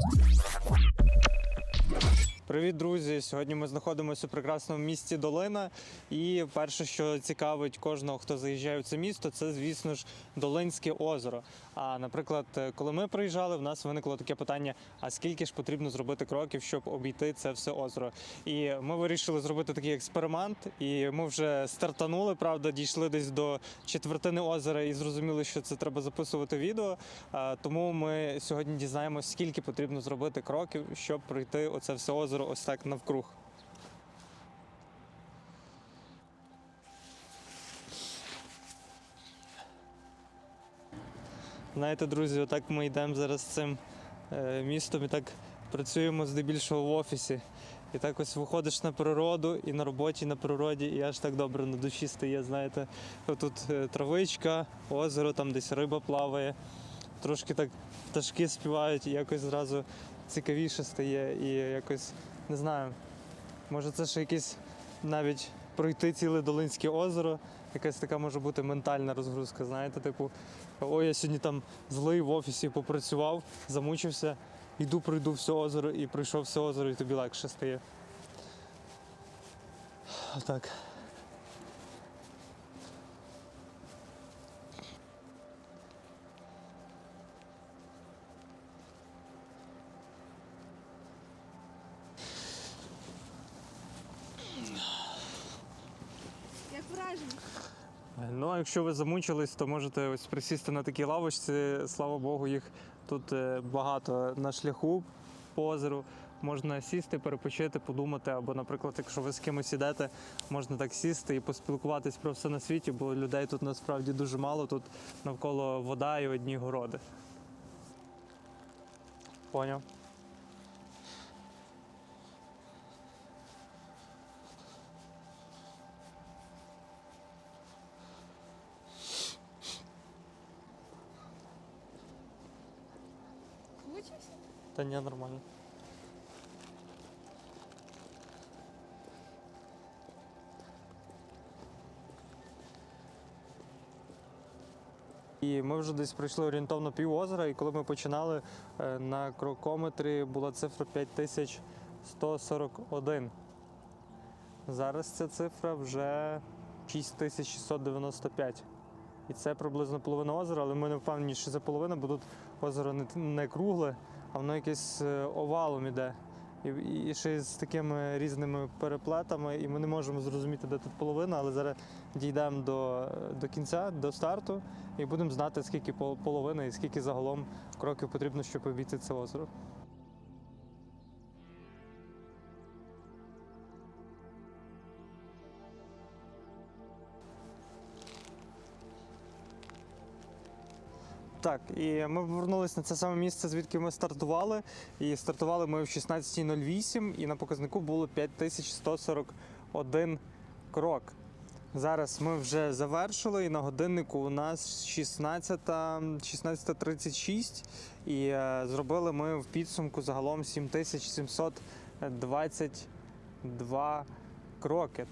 you Привіт, друзі! Сьогодні ми знаходимося у прекрасному місті Долина. І перше, що цікавить кожного, хто заїжджає в це місто, це, звісно ж, Долинське озеро. А наприклад, коли ми приїжджали, в нас виникло таке питання: а скільки ж потрібно зробити кроків, щоб обійти це все озеро? І ми вирішили зробити такий експеримент. І ми вже стартанули, правда, дійшли десь до четвертини озера і зрозуміли, що це треба записувати відео. Тому ми сьогодні дізнаємося, скільки потрібно зробити кроків, щоб пройти оце все озеро ось так навкруг. Знаєте, друзі, отак ми йдемо зараз цим е, містом і так працюємо здебільшого в офісі. І так ось виходиш на природу і на роботі, і на природі, і аж так добре на душі стає. Знаєте, тут е, травичка, озеро, там десь риба плаває, трошки так пташки співають, і якось зразу цікавіше стає. І якось не знаю, може це ще якесь навіть пройти ціле Долинське озеро, якась така може бути ментальна розгрузка. Знаєте, типу, ой, я сьогодні там злий в офісі попрацював, замучився, йду, пройду все озеро і пройшов все озеро, і тобі легше стає. Отак. Як враження? Ну, а якщо ви замучились, то можете ось присісти на такій лавочці. Слава Богу, їх тут е, багато на шляху по. Можна сісти, перепочити, подумати. Або, наприклад, якщо ви з кимось ідете, можна так сісти і поспілкуватись про все на світі, бо людей тут насправді дуже мало. Тут навколо вода і одні городи. Поняв? Мучився? Та ні, нормально. І ми вже десь пройшли орієнтовно пів озера, і коли ми починали е, на крокометрі була цифра 5141. Зараз ця цифра вже 6695. І це приблизно половина озера, але ми не впевнені, що це половина, бо тут озеро не, не кругле, а воно якесь е, овалом іде. І, і ще з такими різними переплетами, і ми не можемо зрозуміти, де тут половина, але зараз дійдемо до, до кінця, до старту, і будемо знати, скільки пол- половина і скільки загалом кроків потрібно, щоб обійти це озеро. Так, і ми повернулися на це саме місце, звідки ми стартували. І стартували ми в 16.08, і на показнику було 5141 крок. Зараз ми вже завершили, і на годиннику у нас 16, 16.36, і е, зробили ми в підсумку загалом 7722 кроки.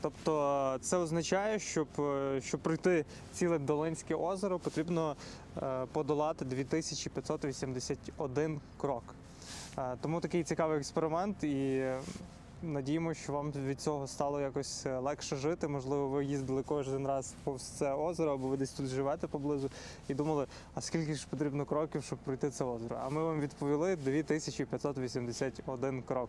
Тобто е, це означає, щоб, е, щоб пройти ціле Долинське озеро, потрібно е, подолати 2581 крок. Е, Тому такий цікавий експеримент, і надіємося, що вам від цього стало якось легше жити. Можливо, ви їздили кожен раз повз це озеро, або ви десь тут живете поблизу і думали, а скільки ж потрібно кроків, щоб пройти це озеро? А ми вам відповіли 2581 крок.